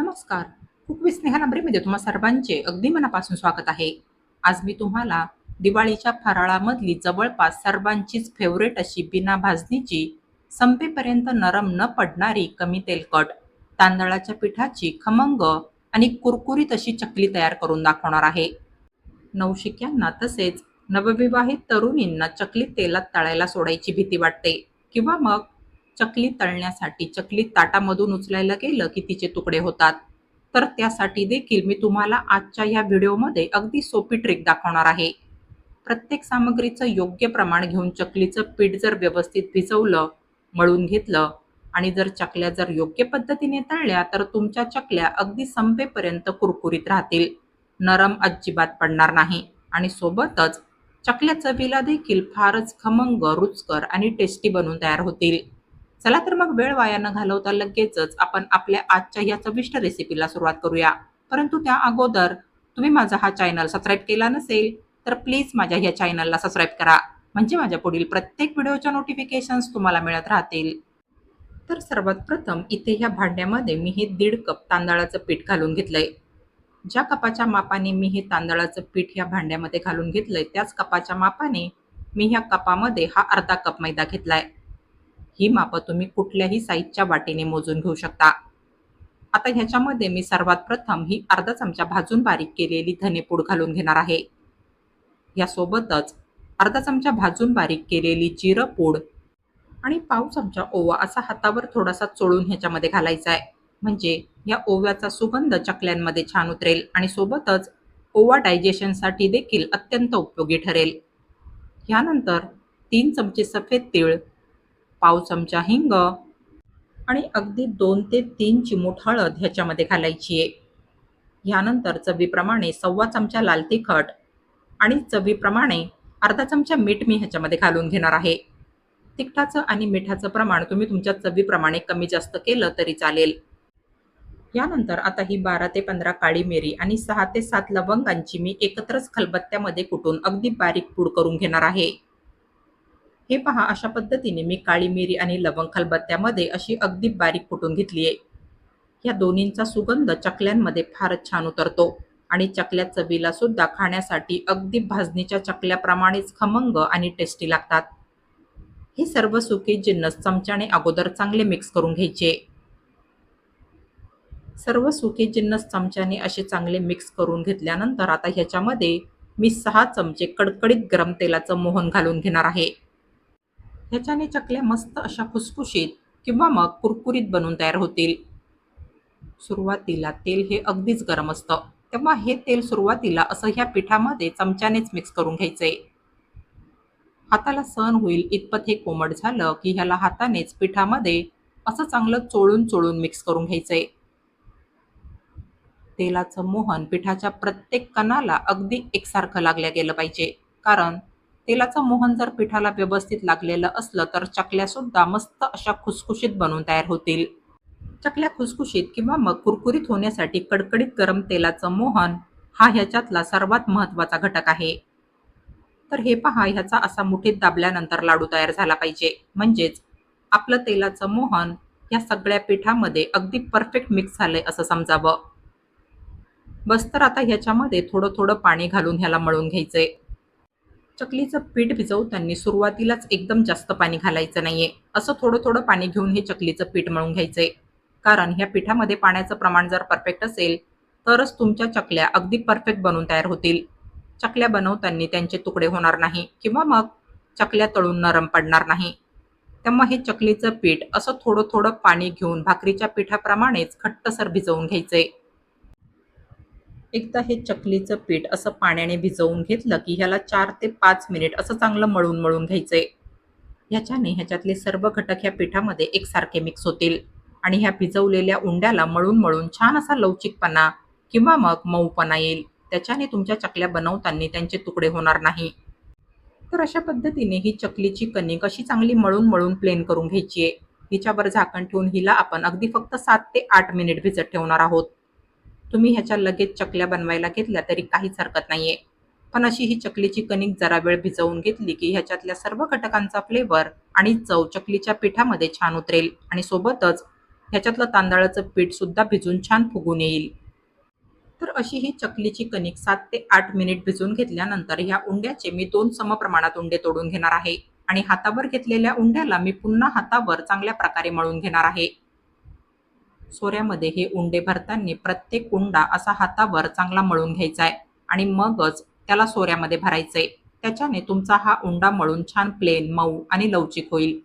नमस्कार. कुकवी स्नेहा नंबरीमध्ये तुम्हा सर्वांचे अगदी मनापासून स्वागत आहे. आज मी तुम्हाला दिवाळीच्या फराळामधली जवळपास सर्वांचीच फेवरेट अशी बिना भाजणीची संपेपर्यंत नरम न पडणारी कमी तेलकट तांदळाच्या पिठाची खमंग आणि कुरकुरीत अशी चकली तयार करून दाखवणार आहे. नवशिक्यांना तसेच नवविवाहित तरुणींना चकली तेलात तळायला सोडायची भीती वाटते. किंवा मग चकली तळण्यासाठी चकली ताटामधून उचलायला गेलं की तिचे तुकडे होतात. तर त्यासाठी देखील मी तुम्हाला आजच्या या व्हिडिओमध्ये अगदी सोपी ट्रिक दाखवणार आहे. प्रत्येक सामग्रीचं योग्य प्रमाण घेऊन चकलीचं पीठ जर व्यवस्थित भिजवलं मळून घेतलं आणि जर चकल्या जर योग्य पद्धतीने तळल्या तर तुमच्या चकल्या अगदी संपेपर्यंत कुरकुरीत राहतील. नरम अजिबात पडणार नाही. आणि सोबतच चकल्या चवीला देखील फारच खमंग रुचकर आणि टेस्टी बनून तयार होतील. चला तर मग वेळ वाया न घालवता लगेचच आपण आपल्या आजच्या या चविष्ट रेसिपीला सुरुवात करूया. परंतु त्या अगोदर तुम्ही माझा हा चॅनल सबस्क्राईब केला नसेल तर प्लीज माझ्या ह्या चॅनलला सबस्क्राईब करा. म्हणजे माझ्या पुढील प्रत्येक व्हिडिओच्या नोटिफिकेशन्स तुम्हाला मिळत राहतील. तर सर्वात प्रथम इथे ह्या भांड्यामध्ये मी हे दीड कप तांदळाचं पीठ घालून घेतलंय. ज्या कपाच्या मापाने मी हे तांदळाचं पीठ ह्या भांड्यामध्ये घालून घेतलंय त्याच कपाच्या मापाने मी ह्या कपामध्ये हा अर्धा कप मैदा घेतलाय. ही मापं तुम्ही कुठल्याही साईजच्या वाटीने मोजून घेऊ शकता. आता ह्याच्यामध्ये मी सर्वात प्रथम ही अर्धा चमचा भाजून बारीक केलेली धनेपूड घालून घेणार आहे. यासोबतच अर्धा चमचा भाजून बारीक केलेली जिरं पूड आणि पाव चमचा ओवा असा हातावर थोडासा चोळून ह्याच्यामध्ये घालायचा आहे. म्हणजे या ओव्याचा सुगंध चकल्यांमध्ये छान उतरेल आणि सोबतच ओवा डायजेशनसाठी देखील अत्यंत उपयोगी ठरेल. यानंतर तीन चमचे सफेद तीळ पाव चमचा हिंग आणि अगदी दोन ते तीन चिमूट हळद ह्याच्यामध्ये घालायची आहे ह्यानंतर चवीप्रमाणे सव्वा चमचा लाल तिखट आणि चवीप्रमाणे अर्धा चमचा मीठ मी ह्याच्यामध्ये घालून घेणार आहे. तिखटाचं आणि मिठाचं प्रमाण तुम्ही तुमच्या चवीप्रमाणे कमी जास्त केलं तरी चालेल. यानंतर आता ही बारा ते पंधरा काळी मिरी आणि सहा ते सात लवंगांची मी एकत्रच खलबत्त्यामध्ये कुटून अगदी बारीक पूड करून घेणार आहे. हे पहा अशा पद्धतीने मी काळी मिरी आणि लवंग खलबत्त्यामध्ये अशी अगदी बारीक कुटून घेतली आहे. या दोन्हींचा सुगंध चकल्यांमध्ये फारच छान उतरतो आणि चकल्या चवीला सुद्धा खाण्यासाठी अगदी भाजणीच्या चकल्याप्रमाणेच खमंग आणि टेस्टी लागतात. हे सर्व सुके जिन्नस चमच्याने अगोदर चांगले मिक्स करून घ्यायचे. सर्व सुके जिन्नस चमच्याने असे चांगले मिक्स करून घेतल्यानंतर आता ह्याच्यामध्ये मी सहा चमचे कडकडीत गरम तेलाचं मोहन घालून घेणार आहे. ह्याच्याने चकल्या मस्त अशा खुसखुशीत किंवा मग कुरकुरीत बनून तयार होतील. सुरुवातीला तेल हे अगदीच गरम असतं. तेव्हा हे तेल सुरुवातीला असं ह्या पिठामध्ये चमच्यानेच मिक्स करून घ्यायचंय हाताला सहन होईल इतपत हे कोमट झालं की ह्याला हातानेच पिठामध्ये असं चांगलं चोळून चोळून मिक्स करून घ्यायचंय तेलाचं मोहन पिठाच्या प्रत्येक कणाला अगदी एकसारखं लागल्या गेलं पाहिजे. कारण तेलाचं मोहन जर पिठाला व्यवस्थित लागलेलं असलं तर चकल्या सुद्धा मस्त अशा खुसखुशीत बनून तयार होतील. चकल्या खुसखुशीत किंवा मग कुरकुरीत होण्यासाठी कडकडीत गरम तेलाचं मोहन हा ह्याच्यातला सर्वात महत्त्वाचा घटक आहे. तर हे पहा ह्याचा असा मुठीत दाबल्यानंतर लाडू तयार झाला पाहिजे. म्हणजेच आपलं तेलाचं मोहन या सगळ्या पिठामध्ये अगदी परफेक्ट मिक्स झालंय असं समजावं. बस तर आता ह्याच्यामध्ये थोडं थोडं पाणी घालून ह्याला मळून घ्यायचंय. चकलीचं पीठ भिजवताना सुरुवातीलाच एकदम जास्त पाणी घालायचं नाहीये. असं थोडं थोडं पाणी घेऊन हे चकलीचं पीठ मळून घ्यायचंय. कारण ह्या पिठामध्ये पाण्याचं प्रमाण जर परफेक्ट असेल तरच तुमच्या चकल्या अगदी परफेक्ट बनवून तयार होतील. चकल्या बनवताना त्यांचे तुकडे होणार नाही किंवा मग चकल्या तळून नरम पडणार नाही. तेव्हा हे चकलीचं पीठ असं थोडं थोडं पाणी घेऊन भाकरीच्या पिठाप्रमाणेच घट्टसर भिजवून घ्यायचंय. एकदा हे चकलीचं पीठ असं पाण्याने भिजवून घेतलं की ह्याला चार ते पाच मिनिट असं चांगलं मळून मळून घ्यायचंय. ह्याच्याने ह्याच्यातले सर्व घटक ह्या पिठामध्ये एकसारखे मिक्स होतील. आणि ह्या भिजवलेल्या उंड्याला मळून मळून छान असा लवचिकपणा किंवा मग मऊपणा येईल. त्याच्याने तुमच्या चकल्या बनवताना त्यांचे तुकडे होणार नाही. तर अशा पद्धतीने ही चकलीची कणिक अशी चांगली मळून मळून प्लेन करून घ्यायची आहे. हिच्यावर झाकण ठेवून हिला आपण अगदी फक्त सात ते आठ मिनिट भिजत ठेवणार आहोत. तुम्ही ह्याच्या लगेच चकल्या बनवायला घेतल्या तरी काहीच हरकत नाहीये. पण अशी ही चकलीची कणिक जरा वेळ भिजवून घेतली की ह्याच्यातल्या सर्व घटकांचा फ्लेवर आणि चव चकलीच्या पिठामध्ये छान उतरेल आणि सोबतच ह्याच्यातलं तांदळाचं पीठ सुद्धा भिजून छान फुगून येईल. तर अशी ही चकलीची कणिक सात ते आठ मिनिट भिजवून घेतल्यानंतर ह्या उंड्याचे मी दोन समप्रमाणात उंडे तोडून घेणार आहे आणि हातावर घेतलेल्या उंड्याला मी पुन्हा हातावर चांगल्या प्रकारे मळून घेणार आहे. सोऱ्यामध्ये हे उंडे भरताना प्रत्येक उंडा असा हातावर चांगला मळून घ्यायचा आहे आणि मगच त्याला सोऱ्यामध्ये भरायचंय. त्याच्याने तुमचा हा उंडा मळून छान प्लेन मऊ आणि लवचिक होईल.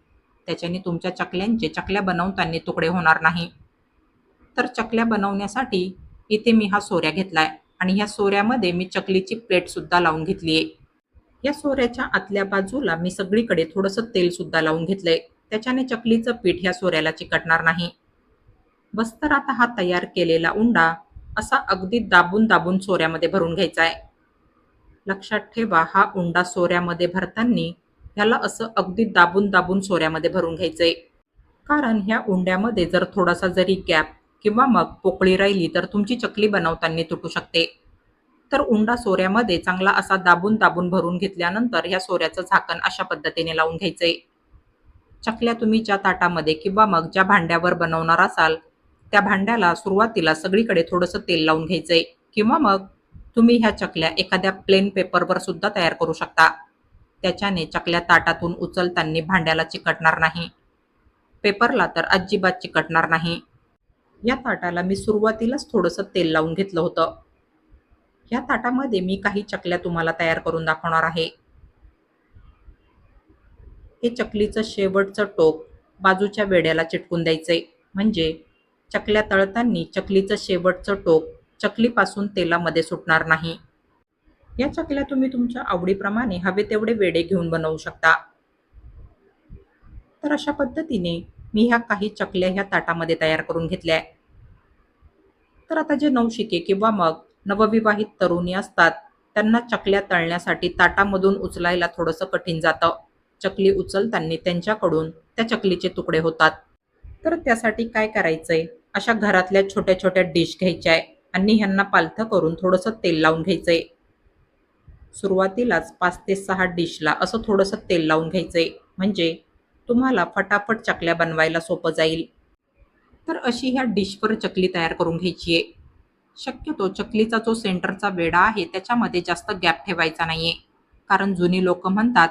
त्याच्याने तुमच्या चकल्यांचे चकल्या बनवताना तुकडे होणार नाही. तर चकल्या बनवण्यासाठी इथे मी हा सोऱ्या घेतलाय आणि ह्या सोऱ्यामध्ये मी चकलीची प्लेट सुद्धा लावून घेतली आहे या सोऱ्याच्या आतल्या बाजूला मी सगळीकडे थोडंसं तेल सुद्धा लावून घेतलंय. त्याच्याने चकलीचं पीठ ह्या सोऱ्याला चिकटणार नाही. बस्तरात हा तयार केलेला उंडा असा अगदी दाबून दाबून सोऱ्यामध्ये भरून घ्यायचा आहे. लक्षात ठेवा हा उंडा सोऱ्यामध्ये भरताना ह्याला असं अगदी दाबून दाबून सोऱ्यामध्ये भरून घ्यायचंय. कारण ह्या उंड्यामध्ये जर थोडासा जरी गॅप किंवा मग पोकळी राहिली तर तुमची चकली बनवताना तुटू शकते. तर उंडा सोऱ्यामध्ये चांगला असा दाबून दाबून भरून घेतल्यानंतर ह्या सोऱ्याचं झाकण अशा पद्धतीने लावून घ्यायचंय. चकल्या तुम्ही ज्या ताटामध्ये किंवा मग ज्या भांड्यावर बनवणार असाल त्या भांड्याला सुरुवातीला सगळीकडे थोडंसं तेल लावून घ्यायचंय किंवा मग तुम्ही ह्या चकल्या एखाद्या प्लेन पेपरवर सुद्धा तयार करू शकता. त्याच्याने चकल्या ताटातून उचलताना भांड्याला चिकटणार नाही. पेपरला तर अजिबात चिकटणार नाही. या ताटाला मी सुरुवातीलाच थोडंसं तेल लावून घेतलं होतं. या ताटामध्ये मी काही चकल्या तुम्हाला तयार करून दाखवणार आहे. हे चकलीचं शेवटचं टोक बाजूच्या वेड्याला चिटकून द्यायचंय. म्हणजे चकल्या तळताना चकलीचं शेवटचं टोक चकलीपासून तेलामध्ये सुटणार नाही. या चकल्या तुम्ही तुमच्या आवडीप्रमाणे हवे तेवढे वेडे घेऊन बनवू शकता. तर अशा पद्धतीने मी ह्या काही चकल्या ह्या ताटामध्ये तयार करून घेतल्या तर आता जे नवशिके किंवा मग नवविवाहित तरुणी असतात त्यांना चकल्या तळण्यासाठी ताटामधून उचलायला थोडंसं कठीण जातं. चकली उचलताना त्यांच्याकडून त्या चकलीचे तुकडे होतात. तर त्यासाठी काय करायचंय? अशा घरातल्या छोट्या छोट्या डिश घ्यायच्या आहे. आणि ह्यांना पालथं करून थोडंसं तेल लावून घ्यायचं आहे सुरुवातीलाच पाच ते सहा डिशला असं थोडंसं तेल लावून घ्यायचं आहे म्हणजे तुम्हाला फटाफट चकल्या बनवायला सोपं जाईल. तर अशी ह्या डिशवर चकली तयार करून घ्यायची आहे शक्यतो चकलीचा जो सेंटरचा वेडा आहे त्याच्यामध्ये जास्त गॅप ठेवायचा नाही आहे कारण जुनी लोक म्हणतात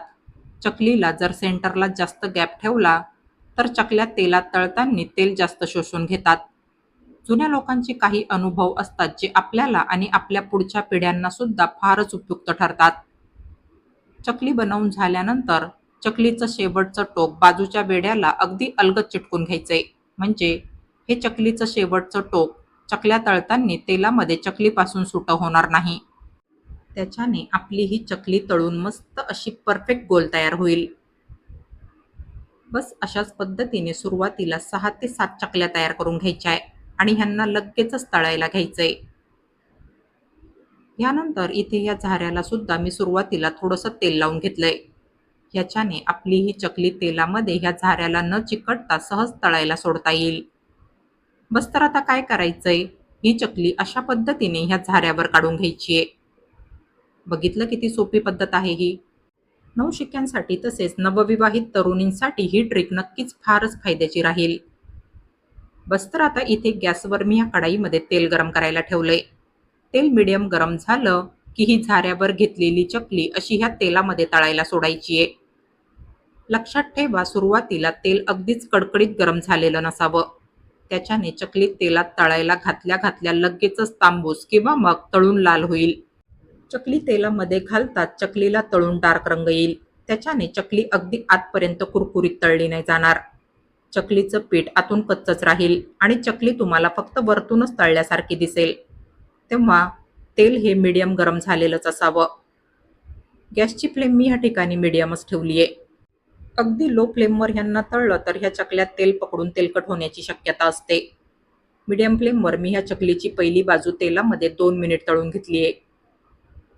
चकलीला जर सेंटरला जास्त गॅप ठेवला तर चकल्या तेलात तळताना तेल जास्त शोषून घेतात. जुन्या लोकांचे काही अनुभव असतात जे आपल्याला आणि आपल्या पुढच्या पिढ्यांना सुद्धा फारच उपयुक्त ठरतात. चकली बनवून झाल्यानंतर चकलीचं शेवटचं टोक बाजूच्या वेड्याला अगदी अलगद चिटकून घ्यायचंय म्हणजे हे चकलीचं शेवटचं टोक चकल्या तळताना तेलामध्ये चकलीपासून सुटं होणार नाही. त्याच्याने आपली ही चकली तळून मस्त अशी परफेक्ट गोल तयार होईल. बस अशाच पद्धतीने सुरुवातीला सहा ते सात चकल्या तयार करून घ्यायच्या आहे. आणि ह्यांना लगेचच तळायला घ्यायचंय. यानंतर इथे या झाऱ्याला सुद्धा मी सुरुवातीला थोडंसं तेल लावून घेतलंय. ह्याच्याने आपली ही चकली तेलामध्ये ह्या झाऱ्याला न चिकटता सहज तळायला सोडता येईल. बस तर आता काय करायचंय? ही चकली अशा पद्धतीने ह्या झाऱ्यावर काढून घ्यायची आहे बघितलं किती सोपी पद्धत आहे ही. नवशिक्यांसाठी तसेच नवविवाहित तरुणींसाठी ही ट्रिक नक्कीच फारच फायद्याची राहील. बस तर आता इथे गॅसवर मी या कढाईमध्ये तेल गरम करायला ठेवलंय. तेल मिडियम गरम झालं की ही झाऱ्यावर घेतलेली चकली अशी ह्या तेलामध्ये तळायला सोडायची आहे लक्षात ठेवा सुरुवातीला तेल अगदीच कडकडीत गरम झालेलं नसावं. त्याच्याने चकली तेलात तळायला घातल्या घातल्या लगेचच तांबूस किंवा मग तळून लाल होईल. चकली तेलामध्ये घालतात चकलीला तळून डार्क रंग येईल. त्याच्याने चकली अगदी आतपर्यंत कुरकुरीत तळली नाही जाणार. चकलीचं पीठ आतून कच्चच राहील आणि चकली तुम्हाला फक्त वरतूनच तळल्यासारखी दिसेल. तेव्हा तेल हे मीडियम गरम झालेलंच असावं. गॅसची फ्लेम मी ह्या ठिकाणी मीडियमच ठेवली आहे अगदी लो फ्लेमवर ह्यांना तळलं तर ह्या चकल्यात तेल पकडून तेलकट होण्याची शक्यता असते. मीडियम फ्लेमवर मी ह्या चकलीची पहिली बाजू तेलामध्ये दोन मिनिट तळून घेतली आहे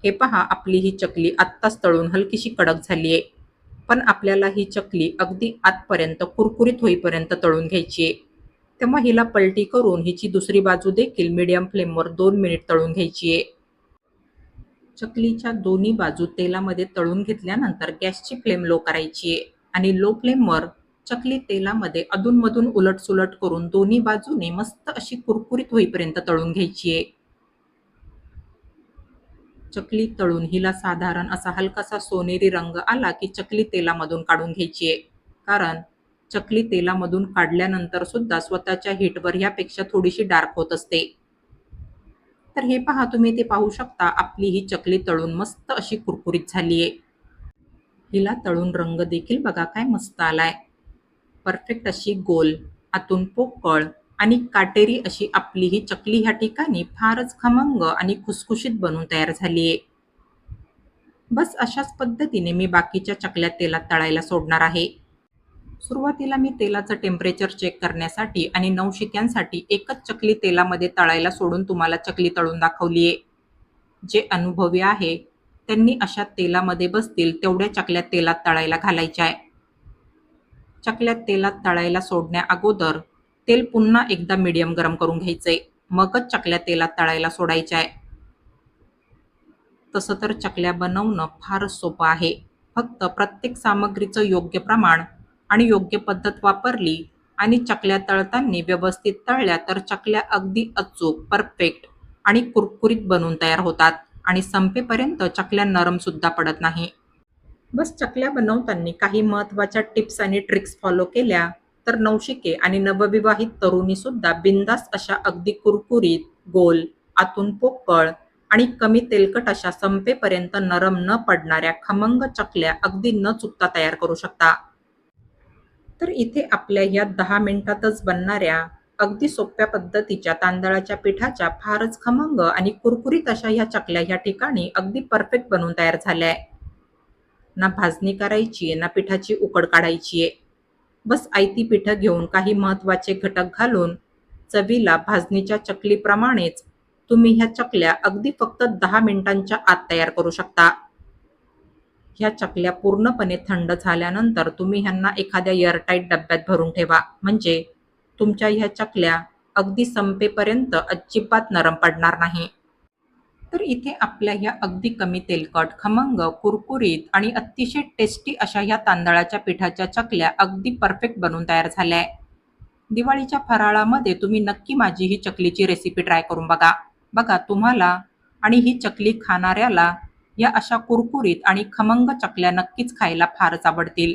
हे पहा आपली ही चकली आत्ताच तळून हलकीशी कडक झाली आहे पण आपल्याला ही चकली अगदी आतपर्यंत कुरकुरीत होईपर्यंत तळून घ्यायची आहे. तेव्हा हिला पलटी करून हिची दुसरी बाजू देखील मीडियम फ्लेमवर दोन मिनिट तळून घ्यायची आहे. चकलीच्या दोन्ही बाजू तेलामध्ये तळून घेतल्यानंतर गॅसची फ्लेम लो करायची आहे आणि लो फ्लेमवर चकली तेलामध्ये अधूनमधून उलटसुलट करून दोन्ही बाजूने मस्त अशी कुरकुरीत होईपर्यंत तळून घ्यायची आहे. चकली तळून हिला साधारण असा हलकासा सोनेरी रंग आला की चकली तेलामधून काढून घ्यायची आहे. कारण चकली तेलामधून काढल्यानंतर सुद्धा स्वतःच्या हिटवर ह्यापेक्षा थोडीशी डार्क होत असते. तर हे पहा तुम्ही ते पाहू शकता आपली ही चकली तळून मस्त अशी कुरकुरीत झाली आहे. हिला तळून रंग देखील बघा काय मस्त आलाय. परफेक्ट अशी गोल आतून पोकळ आणि काटेरी अशी आपली ही चकली ह्या ठिकाणी फारच खमंग आणि खुसखुशीत बनून तयार झाली आहे बस अशाच पद्धतीने मी बाकीच्या चकल्या तेलात तळायला सोडणार आहे. सुरुवातीला मी तेलाचं टेम्परेचर चेक करण्यासाठी आणि नवशिक्यांसाठी एकच चकली तेलामध्ये तळायला सोडून तुम्हाला चकली तळून दाखवली आहे जे अनुभवी आहे त्यांनी अशा तेलामध्ये बसतील तेवढ्या चकल्या तेलात तळायला घालायच्या आहे. चकल्या तेलात तळायला सोडण्या अगोदर तेल पुन्हा एकदा मीडियम गरम करून घ्यायचंय. मगच चकल्या तेलात तळायला सोडायच्या आहे तसं तर चकल्या बनवणं फारच सोपं आहे. फक्त प्रत्येक सामग्रीचं योग्य प्रमाण आणि योग्य पद्धत वापरली आणि चकल्या तळताना व्यवस्थित तळल्या तर चकल्या अगदी अचूक परफेक्ट आणि कुरकुरीत बनून तयार होतात आणि संपेपर्यंत चकल्या नरम सुद्धा पडत नाही. बस चकल्या बनवताना काही महत्त्वाच्या टिप्स आणि ट्रिक्स फॉलो केल्या. तर नवशिके आणि नवविवाहित तरुणी सुद्धा बिंदास अशा अगदी कुरकुरीत गोल आतून पोकळ आणि कमी तेलकट अशा संपेपर्यंत नरम न पडणाऱ्या खमंग चकल्या अगदी न चुकता तयार करू शकता. तर इथे आपल्या ह्या दहा मिनिटातच बनणाऱ्या अगदी सोप्या पद्धतीच्या तांदळाच्या पिठाच्या फारच खमंग आणि कुरकुरीत अशा ह्या चकल्या ह्या ठिकाणी अगदी परफेक्ट बनवून तयार झाल्या आहे ना भाजणी करायची आहे ना पिठाची उकड काढायची आहे बस आयती पिठं घेऊन काही महत्त्वाचे घटक घालून चवीला भाजणीच्या चकलीप्रमाणेच तुम्ही ह्या चकल्या अगदी फक्त दहा मिनिटांच्या आत तयार करू शकता. ह्या चकल्या पूर्णपणे थंड झाल्यानंतर तुम्ही ह्यांना एखाद्या एअरटाईट डब्यात भरून ठेवा. म्हणजे तुमच्या ह्या चकल्या अगदी संपेपर्यंत अजिबात नरम पडणार नाही. तर इथे आपल्या ह्या अगदी कमी तेलकट खमंग कुरकुरीत आणि अतिशय टेस्टी अशा ह्या तांदळाच्या पिठाच्या चकल्या अगदी परफेक्ट बनून तयार झाल्या आहे दिवाळीच्या फराळामध्ये तुम्ही नक्की माझी ही चकलीची रेसिपी ट्राय करून बघा. बघा तुम्हाला आणि ही चकली खाणाऱ्याला या अशा कुरकुरीत आणि खमंग चकल्या नक्कीच खायला फारच आवडतील.